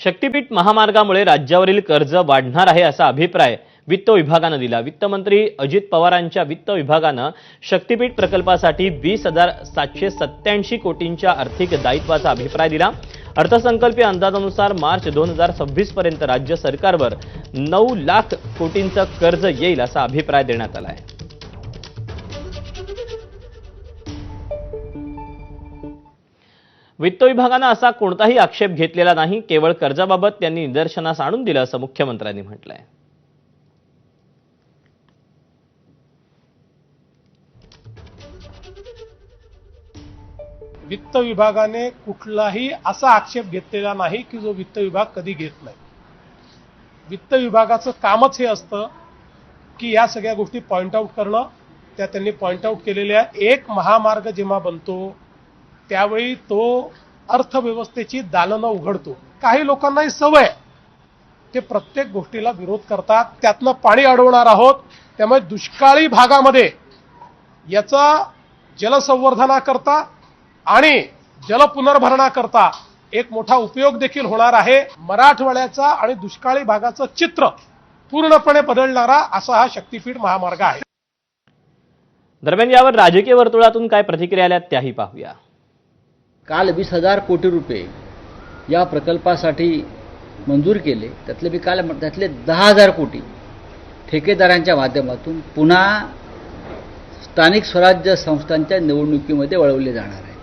शक्तीपीठ महामार्गामुळे राज्यावरील कर्ज वाढणार आहे असा अभिप्राय वित्त विभागानं दिला. वित्तमंत्री अजित पवारांच्या वित्त विभागानं शक्तीपीठ प्रकल्पासाठी वीस हजार सातशे सत्याऐंशी कोटींच्या आर्थिक दायित्वाचा अभिप्राय दिला. अर्थसंकल्पीय अंदाजानुसार मार्च दोन हजार सव्वीस पर्यंत राज्य सरकारवर नऊ लाख कोटींचं कर्ज येईल असा अभिप्राय देण्यात आला आहे. वित्त विभागानं असा कोणताही आक्षेप घेतलेला नाही. केवळ कर्जाबाबत त्यांनी निदर्शनास आणून दिलं असं मुख्यमंत्र्यांनी म्हटलंय. वित्त विभागाने कुठलाही असा आक्षेप घेतलेला नाही की जो वित्त विभाग कधी घेत नाही. वित्त विभागाचं कामच हे असतं की या सगळ्या गोष्टी पॉइंट आऊट करणं. त्या त्यांनी पॉइंट आऊट केलेल्या एक महामार्ग जेव्हा बनतो त्यावेळी तो अर्थव्यवस्थेची दालनं उघडतो. काही लोकांनाही सवय ते प्रत्येक गोष्टीला विरोध करतात. त्यातनं पाणी अडवणार आहोत. त्यामुळे दुष्काळी भागामध्ये याचा जलसंवर्धनाकरता आणि जलपुनर्भरणाकरता एक मोठा उपयोग देखील होणार आहे. मराठवाड्याचा आणि दुष्काळी भागाचं चित्र पूर्णपणे बदलणारा असा हा शक्तीपीठ महामार्ग आहे. दरम्यान यावर राजकीय वर्तुळातून काय प्रतिक्रिया आल्या त्याही पाहूया. काल वीस हजार कोटी रुपये या प्रकल्पासाठी मंजूर केले. त्यातले मी काल म्हण- त्यातले दहा हजार कोटी ठेकेदारांच्या माध्यमातून पुन्हा स्थानिक स्वराज्य संस्थांच्या निवडणुकीमध्ये वळवले जाणार आहे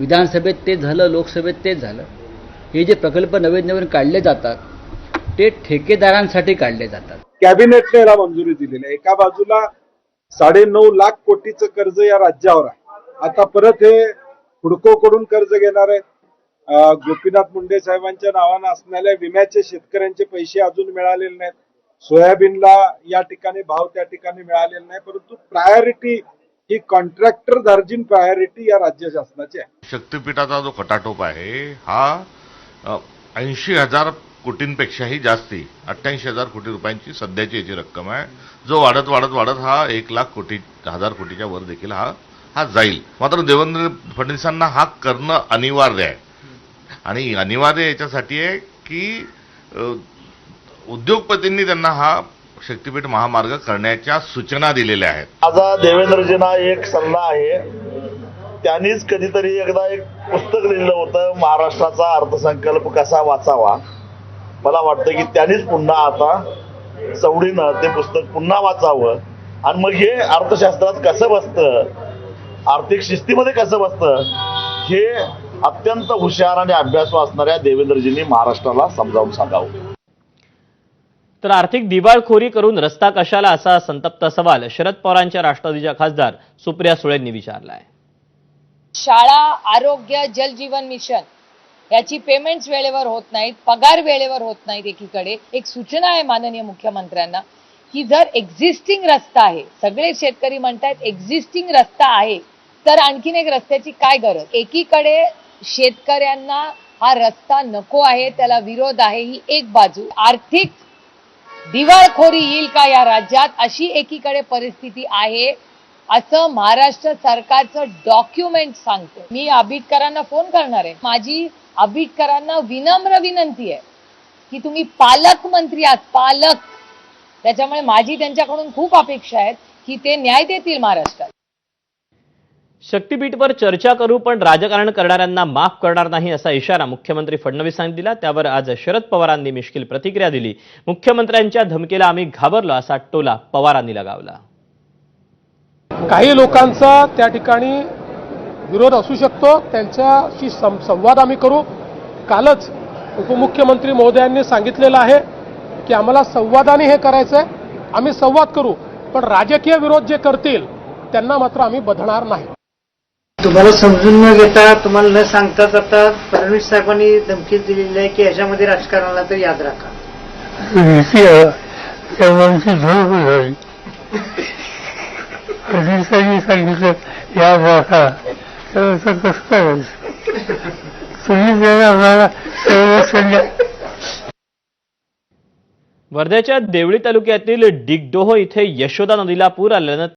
विधानसभेत ते झालं लोकसभेत तेच झालं. हे जे प्रकल्प नवीन नवीन काढले जातात ते ठेकेदारांसाठी काढले जातात. कॅबिनेटने याला मंजुरी दिलेली आहे. एका बाजूला साडेनऊ लाख कोटीचं कर्ज या राज्यावर आहे. आता परत हे हुडकोकडून कर्ज घेणार आहेत. गोपीनाथ मुंडे साहेबांच्या नावानं असणाऱ्या विम्याचे शेतकऱ्यांचे पैसे अजून मिळालेले नाहीत. सोयाबीनला या ठिकाणी भाव त्या ठिकाणी मिळालेला नाही परंतु प्रायोरिटी ही कॉन्ट्रॅक्टर धार्जिन प्रायोरिटी या राज्य शासनाची आहे. शक्तीपीठाचा जो खटाटोप आहे हा ऐंशी हजार कोटींपेक्षाही जास्ती अठ्ठ्याऐंशी हजार कोटी रुपयांची सध्याची याची रक्कम आहे. जो वाढत वाढत वाढत हा एक लाख कोटी हजार कोटीच्या वर देखील हा हा जाईल. मात्र देवेंद्र फडणवीसांना हा करणं अनिवार्य आहे. आणि अनिवार्य याच्यासाठी आहे की उद्योगपतींनी त्यांना हा शक्तीपीठ महामार्ग करण्याच्या सूचना दिलेल्या आहेत. माझा देवेंद्रजींना एक सल्ला आहे. त्यांनीच कधीतरी एकदा एक पुस्तक लिहिलं होतं महाराष्ट्राचा अर्थसंकल्प कसा वाचावा. मला वाटतं की त्यांनीच पुन्हा आता सवडीनं ते पुस्तक पुन्हा वाचावं. आणि मग हे अर्थशास्त्रात कसं बसतं? आर्थिक शिस्तीमध्ये कसं बसतं? हे अत्यंत हुशार आणि अभ्यासू असणाऱ्या देवेंद्रजींनी महाराष्ट्राला समजावून सांगावं. तर आर्थिक दिवाळखोरी करून रस्ता कशाला असा संतप्त सवाल शरद पवारांच्या राष्ट्रवादीच्या खासदार सुप्रिया सुळेंनी विचारला आहे शाळा आरोग्य जल जीवन मिशन याची पेमेंट्स वेळेवर होत नाहीत पगार वेळेवर होत नाहीत एकीकडे. एक सूचना आहे माननीय मुख्यमंत्र्यांना की जर एक्झिस्टिंग रस्ता आहे सगळे शेतकरी म्हणतायत एक्झिस्टिंग रस्ता आहे तर आणखीन एक रस्त्याची काय गरज? एकीकडे शेतकऱ्यांना हा रस्ता नको आहे त्याला विरोध आहे ही एक बाजू. आर्थिक दिवाळखोरी येईल का या राज्यात? अशी एकीकडे परिस्थिती आहे. असं महाराष्ट्र सरकारचं डॉक्युमेंट सांगतो. मी आबिटकरांना फोन करणार आहे. माझी आबिटकरांना विनम्र विनंती आहे की तुम्ही पालकमंत्री आहात पालक. त्याच्यामुळे माझी त्यांच्याकडून खूप अपेक्षा आहेत की ते न्याय देतील महाराष्ट्रात शक्तीपीठवर चर्चा करू पण राजकारण करणाऱ्यांना माफ करणार नाही असा इशारा मुख्यमंत्री फडणवीसांनी दिला. त्यावर आज शरद पवारांनी मिश्किल प्रतिक्रिया दिली. मुख्यमंत्र्यांच्या धमकीला आम्ही घाबरलो असा टोला पवारांनी लगावला. काही लोकांचा त्या ठिकाणी विरोध असू शकतो. त्यांच्याशी संवाद आम्ही करू. कालच उपमुख्यमंत्री महोदयांनी सांगितलेलं आहे की आम्हाला संवादाने हे करायचं आहे आम्ही संवाद करू पण राजकीय विरोध जे करतील त्यांना मात्र आम्ही बधणार नाही. तुम्हाला समजून न घेता तुम्हाला न सांगताच आता फडणवीस साहेबांनी धमकी दिलेली आहे की याच्यामध्ये राजकारणाला तर याद राखा. सांगितलं याद राखा तर कसं करायचं तुम्ही आम्हाला वर्ध्याच्या देवळी तालुक्यातील डिगडोह इथे यशोदा नदीला पूर आल्यानं